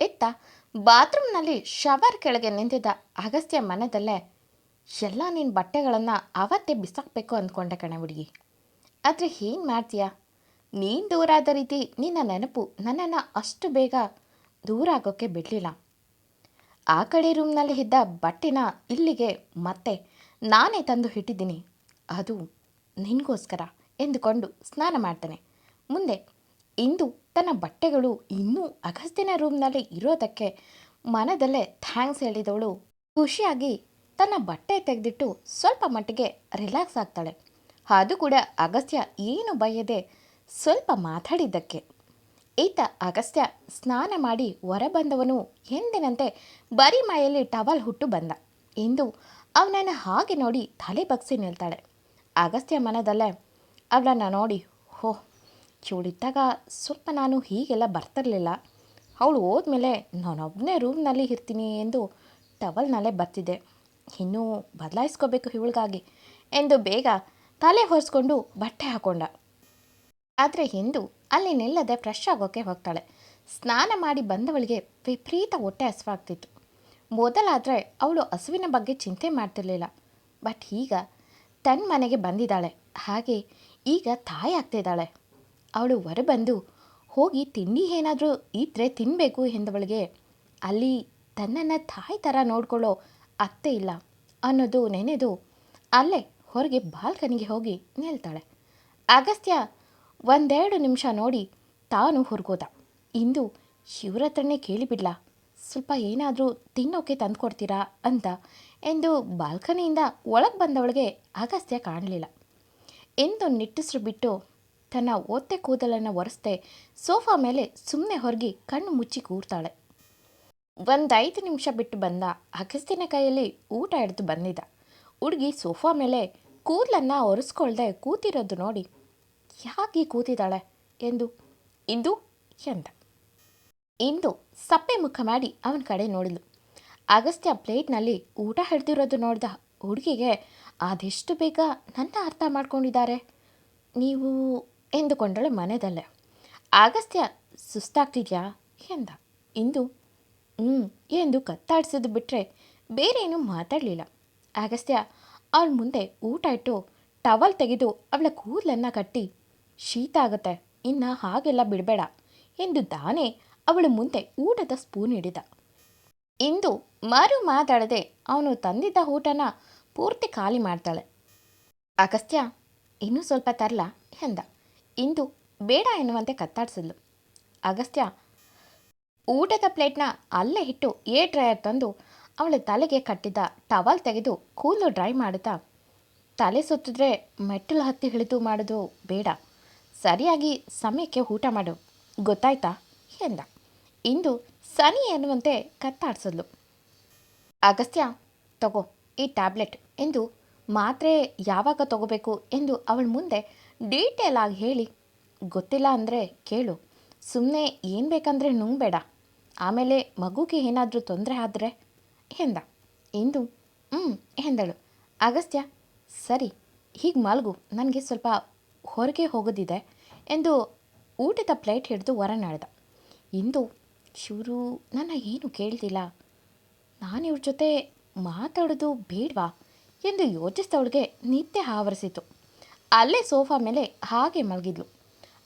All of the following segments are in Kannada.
ಇತ್ತ ಬಾತ್ರೂಮ್ನಲ್ಲಿ ಶವರ್ ಕೆಳಗೆ ನಿಂತಿದ್ದ ಅಗಸ್ತ್ಯ ಮನದಲ್ಲೇ ಎಲ್ಲ ನಿನ್ನ ಬಟ್ಟೆಗಳನ್ನು ಅವತ್ತೇ ಬಿಸಾಕ್ಬೇಕು ಅಂದ್ಕೊಂಡೆ ಕಣೆ ಹುಡುಗಿ. ಆದರೆ ಏನು ಮಾಡ್ತೀಯ? ನೀನು ದೂರ ಆದ ರೀತಿ ನಿನ್ನ ನೆನಪು ನನ್ನನ್ನು ಅಷ್ಟು ಬೇಗ ದೂರ ಆಗೋಕ್ಕೆ ಬಿಡಲಿಲ್ಲ. ಆ ಕಡೆ ರೂಮ್ನಲ್ಲಿ ಇದ್ದ ಬಟ್ಟೆನ ಇಲ್ಲಿಗೆ ಮತ್ತೆ ನಾನೇ ತಂದು ಇಟ್ಟಿದ್ದೀನಿ. ಅದು ನಿನಗೋಸ್ಕರ ಎಂದುಕೊಂಡು ಸ್ನಾನ ಮಾಡ್ತೇನೆ. ಮುಂದೆ ಇಂದು ತನ್ನ ಬಟ್ಟೆಗಳು ಇನ್ನೂ ಅಗಸ್ತ್ಯನ ರೂಮ್ನಲ್ಲಿ ಇರೋದಕ್ಕೆ ಮನದಲ್ಲೇ ಥ್ಯಾಂಕ್ಸ್ ಹೇಳಿದವಳು. ಖುಷಿಯಾಗಿ ತನ್ನ ಬಟ್ಟೆ ತೆಗೆದಿಟ್ಟು ಸ್ವಲ್ಪ ಮಟ್ಟಿಗೆ ರಿಲ್ಯಾಕ್ಸ್ ಆಗ್ತಾಳೆ. ಅದು ಕೂಡ ಅಗಸ್ತ್ಯ ಏನು ಬಯ್ಯದೆ ಸ್ವಲ್ಪ ಮಾತಾಡಿದ್ದಕ್ಕೆ. ಈತ ಅಗಸ್ತ್ಯ ಸ್ನಾನ ಮಾಡಿ ಹೊರಬಂದವನು ಎಂದಿನಂತೆ ಬರೀ ಮೈಯಲ್ಲಿ ಟವಲ್ ಹುಟ್ಟು ಬಂದ. ಎಂದು ಅವನನ್ನು ಹಾಗೆ ನೋಡಿ ತಲೆ ಬಗ್ಸಿ ನಿಲ್ತಾಳೆ. ಅಗಸ್ತ್ಯ ಮನದಲ್ಲೇ ಅವಳನ್ನು ನೋಡಿ ಹೋ ಇವಳಿದ್ದಾಗ ಸ್ವಲ್ಪ ನಾನು ಹೀಗೆಲ್ಲ ಬರ್ತಿರಲಿಲ್ಲ. ಅವಳು ಹೋದ್ಮೇಲೆ ನಾನೊಬ್ಬನೇ ರೂಮ್ನಲ್ಲಿ ಇರ್ತೀನಿ ಎಂದು ಟವಲ್ನಲ್ಲೇ ಬರ್ತಿದ್ದೆ ಇನ್ನೂ ಬದಲಾಯಿಸ್ಕೋಬೇಕು ಇವಳಿಗಾಗಿ ಎಂದು ಬೇಗ ತಲೆ ಹೊರಿಸ್ಕೊಂಡು ಬಟ್ಟೆ ಹಾಕೊಂಡ. ಆದರೆ ಎಂದು ಅಲ್ಲಿ ನಿಲ್ಲದೆ ಫ್ರೆಶ್ ಆಗೋಕ್ಕೆ ಹೋಗ್ತಾಳೆ. ಸ್ನಾನ ಮಾಡಿ ಬಂದವಳಿಗೆ ವಿಪರೀತ ಹೊಟ್ಟೆ ಹಸಿವಾಗ್ತಿತ್ತು. ಮೊದಲಾದರೆ ಅವಳು ಹಸುವಿನ ಬಗ್ಗೆ ಚಿಂತೆ ಮಾಡ್ತಿರ್ಲಿಲ್ಲ. ಬಟ್ ಈಗ ತನ್ನ ಮನೆಗೆ ಬಂದಿದ್ದಾಳೆ. ಹಾಗೆ ಈಗ ತಾಯಿ ಆಗ್ತಿದ್ದಾಳೆ. ಅವಳು ಹೊರಬಂದು, ಹೋಗಿ ತಿಂಡಿ ಏನಾದರೂ ಇದ್ದರೆ ತಿನ್ನಬೇಕು ಎಂದವಳಿಗೆ. ಅಲ್ಲಿ ತನ್ನನ್ನು ತಾಯಿ ಥರ ನೋಡ್ಕೊಳ್ಳೋ ಅತ್ತೆ ಇಲ್ಲ ಅನ್ನೋದು ನೆನೆದು ಅಲ್ಲೇ ಹೊರಗೆ ಬಾಲ್ಕನಿಗೆ ಹೋಗಿ ನಿಲ್ತಾಳೆ. ಅಗಸ್ತ್ಯ ಒಂದೆರಡು ನಿಮಿಷ ನೋಡಿ ತಾನು ಹೊರಗೋದ. ಇಂದು ಶಿವ್ರ ಹತ್ರನೇ ಕೇಳಿಬಿಡ್ಲಾ. ಸ್ವಲ್ಪ ಏನಾದರೂ ತಿನ್ನೋಕೆ ತಂದುಕೊಡ್ತೀರಾ ಅಂತ ಎಂದು ಬಾಲ್ಕನಿಯಿಂದ ಒಳಗೆ ಬಂದವಳಿಗೆ ಅಗಸ್ತ್ಯ ಕಾಣಲಿಲ್ಲ. ಎಂದು ನಿಟ್ಟುಸಿರು ಬಿಟ್ಟು ತನ್ನ ಒತ್ತೆ ಕೂದಲನ್ನು ಒರೆಸ್ದೆ ಸೋಫಾ ಮೇಲೆ ಸುಮ್ಮನೆ ಹೊರಗಿ ಕಣ್ಣು ಮುಚ್ಚಿ ಕೂರ್ತಾಳೆ. ಒಂದೈದು ನಿಮಿಷ ಬಿಟ್ಟು ಬಂದ ಅಗಸ್ತಿನ ಕೈಯಲ್ಲಿ ಊಟ ಹಿಡಿದು ಬಂದಿದ್ದ. ಹುಡುಗಿ ಸೋಫಾ ಮೇಲೆ ಕೂದಲನ್ನು ಒರೆಸ್ಕೊಳ್ದೆ ಕೂತಿರೋದು ನೋಡಿ, ಯಾಕೆ ಕೂತಿದ್ದಾಳೆ? ಎಂದು ಇಂದು ಎಂದ. ಇಂದು ಸಪ್ಪೆ ಮುಖ ಮಾಡಿ ಅವನ ಕಡೆ ನೋಡಿದ್ಲು. ಅಗಸ್ತ್ಯ ಪ್ಲೇಟ್ನಲ್ಲಿ ಊಟ ಹಿಡ್ದಿರೋದು ನೋಡಿದ ಹುಡುಗಿಗೆ, ಅದೆಷ್ಟು ಬೇಗ ನನ್ನ ಅರ್ಥ ಮಾಡ್ಕೊಂಡಿದ್ದಾರೆ? ನೀವು ಎಂದುಕೊಂಡಳು ಮನೆಯಲ್ಲೇ ಆಗಸ್ತ್ಯ, ಸುಸ್ತಾಗ್ತಿದ್ಯಾ? ಎಂದ. ಇಂದು? ಹ್ಞೂ ಎಂದು ಕತ್ತಾಡಿಸಿದ್ದು ಬಿಟ್ಟರೆ ಬೇರೇನು ಮಾತಾಡಲಿಲ್ಲ. ಆಗಸ್ತ್ಯ, ಅವಳ ಮುಂದೆ ಊಟ ಇಟ್ಟು ಟವಲ್ ತೆಗೆದು ಅವಳ ಕೂದಲನ್ನು ಕಟ್ಟಿ, ಶೀತ ಆಗುತ್ತೆ, ಇನ್ನು ಹಾಗೆಲ್ಲ ಬಿಡಬೇಡ, ಎಂದು ತಾನೇ ಅವಳ ಮುಂದೆ ಊಟದ ಸ್ಪೂನ್ ಹಿಡಿದ. ಇಂದು ಮರು ಮಾತಾಡದೆ ಅವನು ತಂದಿದ್ದ ಊಟನ ಪೂರ್ತಿ ಖಾಲಿ ಮಾಡ್ತಾಳೆ. ಅಗಸ್ತ್ಯ ಇನ್ನೂ ಸ್ವಲ್ಪ ತರಲ? ಎಂದ. ಇಂದು ಬೇಡ ಎನ್ನುವಂತೆ ಕತ್ತಾಡಿಸಿದ್ಲು. ಅಗಸ್ತ್ಯ ಊಟದ ಪ್ಲೇಟ್ನ ಅಲ್ಲೇ ಇಟ್ಟು ಏ ಡ್ರೈಯರ್ ತಂದು ಅವಳ ತಲೆಗೆ ಕಟ್ಟಿದ್ದ ಟವಲ್ ತೆಗೆದು ಕೂದಲು ಡ್ರೈ ಮಾಡುತ್ತಾ, ತಲೆ ಸುತ್ತಿದ್ರೆ ಮೆಟ್ಟಲು ಹತ್ತಿ ಹಿಡಿದು ಮಾಡೋದು ಬೇಡ, ಸರಿಯಾಗಿ ಸಮಯಕ್ಕೆ ಊಟ ಮಾಡು, ಗೊತ್ತಾಯ್ತಾ? ಎಂದ. ಇಂದು ಸನಿ ಎನ್ನುವಂತೆ ಕತ್ತಾಡಿಸಿದ್ಲು. ಅಗಸ್ತ್ಯ, ತಗೋ ಈ ಟ್ಯಾಬ್ಲೆಟ್ ಎಂದು ಮಾತ್ರೆ ಯಾವಾಗ ತಗೋಬೇಕು ಎಂದು ಅವಳ ಮುಂದೆ ಡೀಟೇಲ್ ಆಗಿ ಹೇಳಿ. ಗೊತ್ತಿಲ್ಲ ಅಂದರೆ ಕೇಳು. ಸುಮ್ಮನೆ ಏನು ಬೇಕಂದರೆ ನುಂಗಬೇಡ. ಆಮೇಲೆ ಮಗುಗೆ ಏನಾದರೂ ತೊಂದರೆ ಆದರೆ ಎಂದ. ಇಂದು ಹ್ಞೂ ಎಂದಳು. ಅಗಸ್ತ್ಯ ಸರಿ, ಹೀಗೆ ಮಲಗು. ನನಗೆ ಸ್ವಲ್ಪ ಹೊರಗೆ ಹೋಗೋದಿದೆ ಎಂದು ಊಟದ ಪ್ಲೇಟ್ ಹಿಡಿದು ಹೊರನಾಡ್ದ. ಇಂದು ಶಿವರು ನನ್ನ ಏನು ಕೇಳ್ತಿಲ್ಲ ನಾನು ಇವ್ರ ಜೊತೆ ಮಾತಾಡೋದು ಬೇಡವಾ ಎಂದು ಯೋಚಿಸಿದವಳಿಗೆ ನಿತ್ಯ ಆವರಿಸಿತು. ಅಲ್ಲೇ ಸೋಫಾ ಮೇಲೆ ಹಾಗೆ ಮಲಗಿದ್ಲು.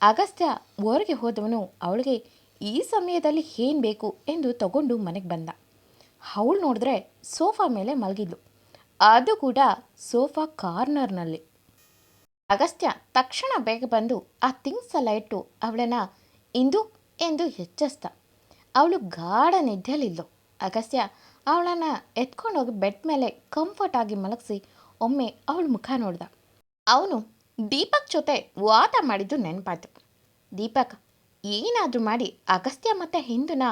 ಅಗಸ್ತ್ಯ ಹೊರಗೆ ಹೋದವನು ಅವಳಿಗೆ, ಈ ಸಮಯದಲ್ಲಿ ಏನು ಬೇಕು? ಎಂದು ತಗೊಂಡು ಮನೆಗೆ ಬಂದ. ಅವಳು ನೋಡಿದ್ರೆ ಸೋಫಾ ಮೇಲೆ ಮಲಗಿದ್ಲು. ಅದು ಕೂಡ ಸೋಫಾ ಕಾರ್ನರ್ನಲ್ಲಿ. ಅಗಸ್ತ್ಯ ತಕ್ಷಣ ಬೇಗ ಬಂದು ಆ ಥಿಂಗ್ಸ್ ಎಲ್ಲ ಇಟ್ಟು ಅವಳನ್ನು, ಇಂದು ಎಂದು ಎಚ್ಚರಿಸ್ದ ಅವಳು ಗಾಢ ನಿದ್ದೆಯಲ್ಲಿದ್ಲು ಅಗಸ್ತ್ಯ ಅವಳನ್ನು ಎತ್ಕೊಂಡೋಗಿ ಬೆಡ್ ಮೇಲೆ ಕಂಫರ್ಟಾಗಿ ಮಲಗಿಸಿ ಒಮ್ಮೆ ಅವಳು ಮುಖ ನೋಡ್ದ. ಅವನು ದೀಪಕ್ ಜೊತೆ ವಾದ ಮಾಡಿದ್ದು ನೆನಪಾಯ್ತು. ದೀಪಕ್, ಏನಾದರೂ ಮಾಡಿ ಅಗಸ್ತ್ಯ ಮತ್ತು ಹಿಂದೂನ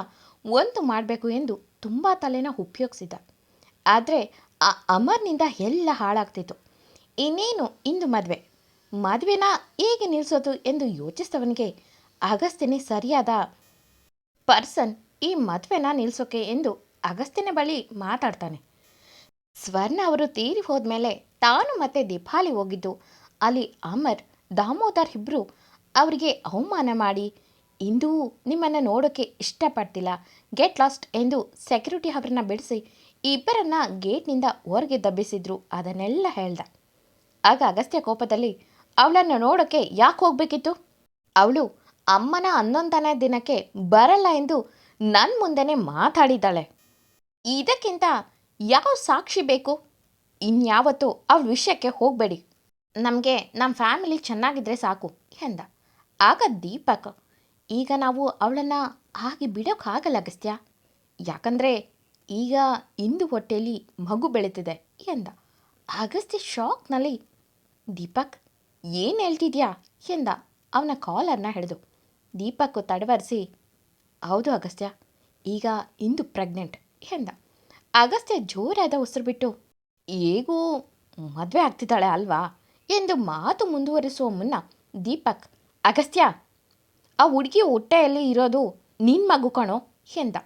ಒಂದು ಮಾಡಬೇಕು ಎಂದು ತುಂಬ ತಲೆನ ಉಪಯೋಗಿಸಿದ ಆದರೆ ಆ ಅಮರ್ನಿಂದ ಎಲ್ಲ ಹಾಳಾಗ್ತಿತ್ತು. ಇನ್ನೇನು ಇಂದು ಮದುವೆ? ಮದುವೆನ ಹೇಗೆ ನಿಲ್ಲಿಸೋದು ಎಂದು ಯೋಚಿಸಿದವನಿಗೆ ಅಗಸ್ತ್ಯನೇ ಸರಿಯಾದ ಪರ್ಸನ್ ಈ ಮದುವೆನ ನಿಲ್ಲಿಸೋಕೆ ಎಂದು ಅಗಸ್ತ್ಯನ ಬಳಿ ಮಾತಾಡ್ತಾನೆ. ಸ್ವರ್ಣ ಅವರು ತೀರಿ ಹೋದ್ಮೇಲೆ ತಾನು ಮತ್ತೆ ದೀಪಾಲಿ ಹೋಗಿದ್ದು. ಅಲ್ಲಿ ಅಮರ್, ದಾಮೋದರ್ ಇಬ್ಬರು ಅವರಿಗೆ ಅವಮಾನ ಮಾಡಿ, ಇಂದೂ ನಿಮ್ಮನ್ನು ನೋಡೋಕ್ಕೆ ಇಷ್ಟಪಡ್ತಿಲ್ಲ. ಗೆಟ್ ಲಾಸ್ಟ್ ಎಂದು ಸೆಕ್ಯೂರಿಟಿ ಅವರನ್ನ ಬಿಡಿಸಿ ಇಬ್ಬರನ್ನ ಗೇಟ್ನಿಂದ ಹೊರಗೆ ದಬ್ಬಿಸಿದ್ರು. ಅದನ್ನೆಲ್ಲ ಹೇಳ್ದ. ಆಗ ಅಗಸ್ತ್ಯ ಕೋಪದಲ್ಲಿ, ಅವಳನ್ನು ನೋಡೋಕ್ಕೆ ಯಾಕೆ ಹೋಗಬೇಕಿತ್ತು? ಅವಳು ಅಮ್ಮನ ಹನ್ನೊಂದನೇ ದಿನಕ್ಕೆ ಬರಲ್ಲ ಎಂದು ನನ್ನ ಮುಂದೆನೇ ಮಾತಾಡಿದ್ದಾಳೆ. ಇದಕ್ಕಿಂತ ಯಾವ ಸಾಕ್ಷಿ ಬೇಕು? ಇನ್ಯಾವತ್ತೂ ಅವ್ರ ವಿಷಯಕ್ಕೆ ಹೋಗಬೇಡಿ. ನಮಗೆ ನಮ್ಮ ಫ್ಯಾಮಿಲಿ ಚೆನ್ನಾಗಿದ್ರೆ ಸಾಕು, ಎಂದ. ಆಗ ದೀಪಕ್, ಈಗ ನಾವು ಅವಳನ್ನು ಹಾಗೆ ಬಿಡೋಕ್ಕಾಗಲ್ಲ ಅಗಸ್ತ್ಯ. ಯಾಕಂದರೆ ಈಗ ಇಂದು ಹೊಟ್ಟೆಯಲ್ಲಿ ಮಗು ಬೆಳೀತಿದೆ, ಎಂದ. ಅಗಸ್ತ್ಯ ಶಾಕ್ನಲ್ಲಿ ದೀಪಕ್, ಏನು ಹೇಳ್ತಿದ್ಯಾ, ಎಂದ. ಅವನ ಕಾಲರ್ನ ಹಿಡಿದು ದೀಪಕ್ ತಡವರಿಸಿ, ಹೌದು ಅಗಸ್ತ್ಯ, ಈಗ ಇಂದು ಪ್ರೆಗ್ನೆಂಟ್ ಎಂದ. ಅಗಸ್ತ್ಯ ಜೋರಾದ ಉಸಿರು ಬಿಟ್ಟು ಹೇಗೂ ಮದುವೆ ಆಗ್ತಿದ್ದಾಳೆ ಅಲ್ವಾ? ಎಂದು ಮಾತು ಮುಂದುವರಿಸುವ ಮುನ್ನ ದೀಪಕ್, ಅಗಸ್ತ್ಯ, ಆ ಹುಡುಗಿ ಹೊಟ್ಟೆಯಲ್ಲಿ ಇರೋದು ನಿನ್ನ ಮಗು ಕಣೋ ಎಂದ.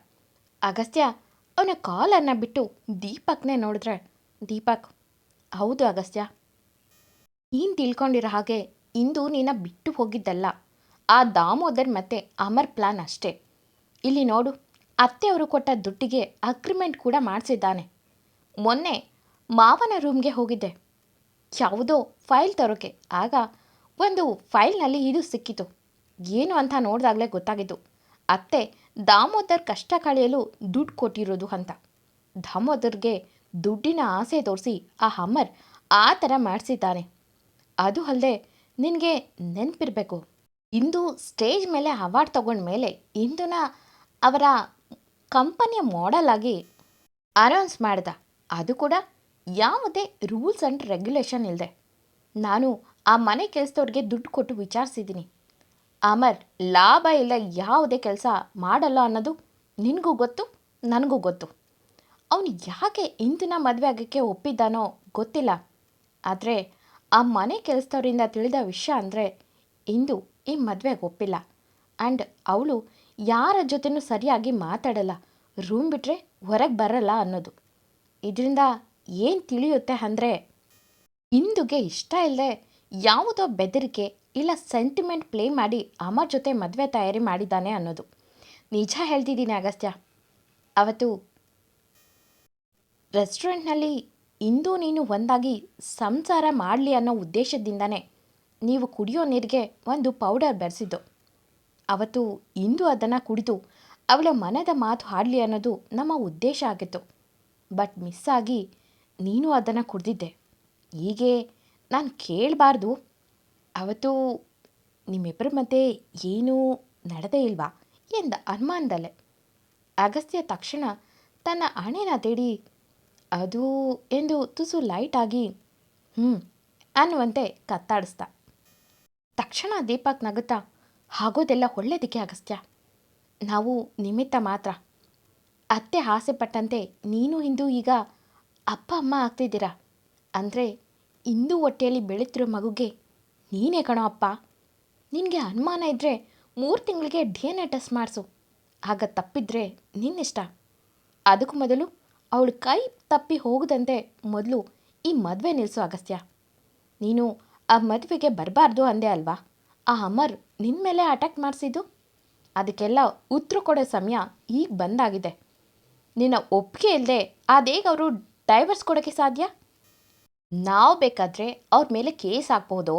ಅಗಸ್ತ್ಯ, ಅವನ ಕಾಲನ್ನು ಬಿಟ್ಟು ದೀಪಕ್ನೇ ನೋಡಿದ್ರೆ, ದೀಪಕ್, ಹೌದು ಅಗಸ್ತ್ಯ. ನೀನು ತಿಳ್ಕೊಂಡಿರೋ ಹಾಗೆ ಇಂದು ನಿನ್ನ ಬಿಟ್ಟು ಹೋಗಿದ್ದಲ್ಲ. ಆ ದಾಮೋದರ್ ಮತ್ತೆ ಅಮರ್ ಪ್ಲಾನ್ ಅಷ್ಟೇ. ಇಲ್ಲಿ ನೋಡು, ಅತ್ತೆಯವರು ಕೊಟ್ಟ ದುಡ್ಡಿಗೆ ಅಗ್ರಿಮೆಂಟ್ ಕೂಡ ಮಾಡಿಸಿದ್ದಾನೆ. ಮೊನ್ನೆ ಮಾವನ ರೂಮ್ಗೆ ಹೋಗಿದ್ದೆ. ಯಾವುದೋ ಫೈಲ್ ತರೋಕೆ. ಆಗ ಒಂದು ಫೈಲ್ನಲ್ಲಿ ಇದು ಸಿಕ್ಕಿತು. ಏನು ಅಂತ ನೋಡಿದಾಗಲೇ ಗೊತ್ತಾಗಿದ್ದು. ಅತ್ತೆ, ದಾಮೋದರ್ ಕಷ್ಟ ಕಳೆಯಲು ದುಡ್ಡು ಕೊಟ್ಟಿರೋದು ಅಂತ. ದಾಮೋದರ್ಗೆ ದುಡ್ಡಿನ ಆಸೆ ತೋರಿಸಿ ಆ ಹಮ್ಮರ್ ಆ ಥರ ಮಾಡಿಸಿದ್ದಾನೆ. ಅದು ಅಲ್ಲದೆ ನಿನಗೆ ನೆನಪಿರಬೇಕು. ಇಂದು ಸ್ಟೇಜ್ ಮೇಲೆ ಅವಾರ್ಡ್ ತಗೊಂಡ ಮೇಲೆ ಇಂದುನ ಅವರ ಕಂಪನಿಯ ಮಾಡಲ್ ಆಗಿ ಅನೌನ್ಸ್ ಮಾಡ್ದ. ಅದು ಕೂಡ ಯಾವುದೇ ರೂಲ್ಸ್ ಆ್ಯಂಡ್ ರೆಗ್ಯುಲೇಷನ್ ಇಲ್ಲದೆ ನಾನು ಆ ಮನೆ ಕೆಲಸದವ್ರಿಗೆ ದುಡ್ಡು ಕೊಟ್ಟು ವಿಚಾರಿಸಿದ್ದೀನಿ. ಅಮರ್, ಲಾಭ ಇಲ್ಲ ಯಾವುದೇ ಕೆಲಸ ಮಾಡಲ್ಲ ಅನ್ನೋದು ನಿನಗೂ ಗೊತ್ತು, ನನಗೂ ಗೊತ್ತು. ಅವನು ಯಾಕೆ ಇಂದಿನ ಮದುವೆ ಆಗೋಕ್ಕೆ ಒಪ್ಪಿದ್ದಾನೋ ಗೊತ್ತಿಲ್ಲ. ಆದರೆ ಆ ಮನೆ ಕೆಲಸದವರಿಂದ ತಿಳಿದ ವಿಷಯ ಅಂದರೆ ಇಂದು ಈ ಮದುವೆಗೆ ಒಪ್ಪಿಲ್ಲ. ಆ್ಯಂಡ್ ಅವಳು ಯಾರ ಜೊತೆನೂ ಸರಿಯಾಗಿ ಮಾತಾಡಲ್ಲ. ರೂಮ್ ಬಿಟ್ಟರೆ ಹೊರಗೆ ಬರಲ್ಲ ಅನ್ನೋದು. ಇದರಿಂದ ಏನು ತಿಳಿಯುತ್ತೆ ಅಂದರೆ ಇಂದುಗೆ ಇಷ್ಟ ಇಲ್ಲದೆ ಯಾವುದೋ ಬೆದರಿಕೆ ಇಲ್ಲ ಸೆಂಟಿಮೆಂಟ್ ಪ್ಲೇ ಮಾಡಿ ಅಮ್ಮ ಜೊತೆ ಮದುವೆ ತಯಾರಿ ಮಾಡಿದ್ದಾನೆ ಅನ್ನೋದು. ನಿಜ ಹೇಳ್ತಿದ್ದೀನಿ ಅಗಸ್ತ್ಯ. ಅವತ್ತು ರೆಸ್ಟೋರೆಂಟ್ನಲ್ಲಿ ಇಂದು ನೀನು ಒಂದಾಗಿ ಸಂಸಾರ ಮಾಡಲಿ ಅನ್ನೋ ಉದ್ದೇಶದಿಂದನೇ ನೀವು ಕುಡಿಯೋ ನೀರಿಗೆ ಒಂದು ಪೌಡರ್ ಬೆರೆಸಿದ್ದು. ಅವತ್ತು ಇಂದು ಅದನ್ನು ಕುಡಿದು ಅವಳ ಮನದ ಮಾತು ಹಾಡಲಿ ಅನ್ನೋದು ನಮ್ಮ ಉದ್ದೇಶ ಆಗಿತ್ತು. ಬಟ್ ಮಿಸ್ ಆಗಿ ನೀನು ಅದನ್ನು ಕುಡ್ದಿದ್ದೆ. ಹೀಗೆ ನಾನು ಕೇಳಬಾರ್ದು. ಅವತ್ತು ನಿಮ್ಮಿಬ್ಬರ ಮಧ್ಯೆ ಏನೂ ನಡೆದೇ ಇಲ್ವಾ? ಎಂದ ಅನುಮಾನದಲ್ಲೇ ಅಗಸ್ತ್ಯ ತಕ್ಷಣ ತನ್ನ ಹಣೆನ ತೇಡಿ, ಅದು ಎಂದು ತುಸು ಲೈಟಾಗಿ ಹ್ಞೂ ಅನ್ನುವಂತೆ ಕತ್ತಾಡಿಸ್ದ. ತಕ್ಷಣ ದೀಪಕ್ ನಗುತ್ತಾ, ಆಗೋದೆಲ್ಲ ಒಳ್ಳೆಯದಕ್ಕೆ ಅಗಸ್ತ್ಯ. ನಾವು ನಿಮಿತ್ತ ಮಾತ್ರ. ಅತ್ತೆ ಆಸೆ ಪಟ್ಟಂತೆ ನೀನು ಇಂದು ಈಗ ಅಪ್ಪ, ಅಮ್ಮ ಆಗ್ತಿದ್ದೀರಾ? ಅಂದರೆ ಇಂದು ಹೊಟ್ಟೆಯಲ್ಲಿ ಬೆಳೀತಿರೋ ಮಗುಗೆ ನೀನೇ ಕಣೋ ಅಪ್ಪ. ನಿನಗೆ ಅನುಮಾನ ಇದ್ದರೆ ಮೂರು ತಿಂಗಳಿಗೆ ಡಿ ಎನ್ ಎ ಟೆಸ್ಟ್ ಮಾಡಿಸು. ಆಗ ತಪ್ಪಿದ್ರೆ ನಿನ್ನಿಷ್ಟ. ಅದಕ್ಕೂ ಮೊದಲು ಅವಳು ಕೈ ತಪ್ಪಿ ಹೋಗದಂತೆ ಮೊದಲು ಈ ಮದುವೆ ನಿಲ್ಲಿಸು ಅಗಸ್ತ್ಯ. ನೀನು ಆ ಮದುವೆಗೆ ಬರಬಾರ್ದು ಅಂದೆ ಅಲ್ವಾ? ಆ ಅಮರ್ ನಿನ್ನ ಮೇಲೆ ಅಟ್ಯಾಕ್ ಮಾಡಿಸಿದ್ದು? ಅದಕ್ಕೆಲ್ಲ ಉತ್ತರ ಕೊಡೋ ಸಮಯ ಈಗ ಬಂದಾಗಿದೆ. ನಿನ್ನ ಒಪ್ಪಿಗೆ ಇಲ್ಲದೆ ಅದೇಗ ಅವರು ಡೈವರ್ಸ್ ಕೊಡೋಕ್ಕೆ ಸಾಧ್ಯ? ನಾವು ಬೇಕಾದರೆ ಅವ್ರ ಮೇಲೆ ಕೇಸ್ ಹಾಕ್ಬೋದು.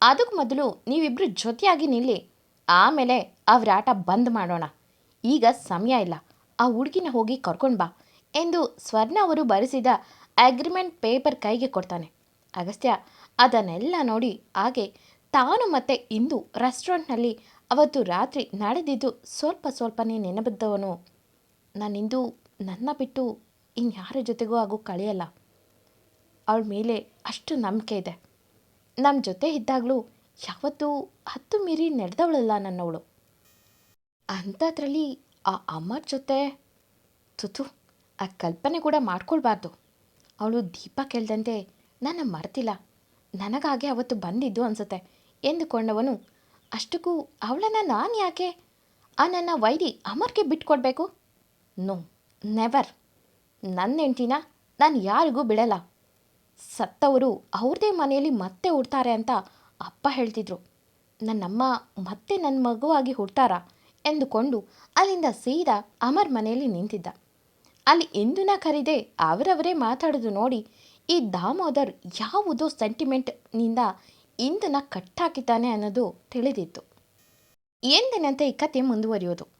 ಅದಕ್ಕೆ ಮೊದಲು ನೀವಿಬ್ಬರು ಜೊತೆಯಾಗಿ ನಿಲ್ಲಿ. ಆಮೇಲೆ ಅವ್ರ ಆಟ ಬಂದ್ ಮಾಡೋಣ. ಈಗ ಸಮಯ ಇಲ್ಲ. ಆ ಹುಡುಗಿನ ಹೋಗಿ ಕರ್ಕೊಂಡು ಬಾ ಎಂದು ಸ್ವರ್ಣ ಅವರು ಬರೆಸಿದ ಅಗ್ರಿಮೆಂಟ್ ಪೇಪರ್ ಕೈಗೆ ಕೊಡ್ತಾನೆ. ಅಗಸ್ತ್ಯ, ಅದನ್ನೆಲ್ಲ ನೋಡಿ ಹಾಗೆ ತಾನು ಮತ್ತೆ ಇಂದು ರೆಸ್ಟೋರೆಂಟ್ನಲ್ಲಿ ಅವತ್ತು ರಾತ್ರಿ ನಡೆದಿದ್ದು ಸ್ವಲ್ಪ ಸ್ವಲ್ಪನೇ ನೆನಪಿದ್ದವನು. ನಾನಿಂದು ನನ್ನ ಬಿಟ್ಟು ಇನ್ಯಾರ ಜೊತೆಗೂ ಹಾಗೂ ಕಳೆಯಲ್ಲ. ಅವಳ ಮೇಲೆ ಅಷ್ಟು ನಂಬಿಕೆ ಇದೆ. ನಮ್ಮ ಜೊತೆ ಇದ್ದಾಗಲೂ ಯಾವತ್ತೂ ಹತ್ತು ಮೀರಿ ನಡೆದವಳಲ್ಲ ನನ್ನವಳು. ಅಂಥದ್ರಲ್ಲಿ ಆ ಅಮ್ಮರ ಜೊತೆ ತುತು ಆ ಕಲ್ಪನೆ ಕೂಡ ಮಾಡ್ಕೊಳ್ಬಾರ್ದು. ಅವಳು ದೀಪ ಕೇಳ್ದಂತೆ ನನ್ನ ಮರ್ತಿಲ್ಲ. ನನಗಾಗೆ ಅವತ್ತು ಬಂದಿದ್ದು ಅನ್ಸುತ್ತೆ ಎಂದುಕೊಂಡವನು, ಅಷ್ಟಕ್ಕೂ ಅವಳನ್ನು ನಾನು ಯಾಕೆ? ಆ ನನ್ನ ವೈರಿ ಅಮರ್ಗೆ ಬಿಟ್ಕೊಡ್ಬೇಕು? No, never. ನನ್ನ ಹೆಂಡ್ತಿನ ನಾನು ಯಾರಿಗೂ ಬಿಡಲ್ಲ. ಸತ್ತವರು ಅವ್ರದೇ ಮನೆಯಲ್ಲಿ ಮತ್ತೆ ಹುಡ್ತಾರೆ ಅಂತ ಅಪ್ಪ ಹೇಳ್ತಿದ್ರು. ನನ್ನಮ್ಮ ಮತ್ತೆ ನನ್ನ ಮಗುವಾಗಿ ಹುಡ್ತಾರಾ ಎಂದುಕೊಂಡು ಅಲ್ಲಿಂದ ಸೀದಾ ಅಮರ್ ಮನೆಯಲ್ಲಿ ನಿಂತಿದ್ದ. ಅಲ್ಲಿ ಇಂದುನ ಕರೀದೆ ಅವರವರೇ ಮಾತಾಡೋದು ನೋಡಿ ಈ ದಾಮೋದರ್ ಯಾವುದೋ ಸೆಂಟಿಮೆಂಟ್ನಿಂದ ಇಂದನ ಕಟ್ಟಾಕಿದ್ದಾನೆ ಅನ್ನೋದು ತಿಳಿದಿತ್ತು. ಎಂದಿನಂತೆ ಈ ಕತೆ ಮುಂದುವರಿಯೋದು.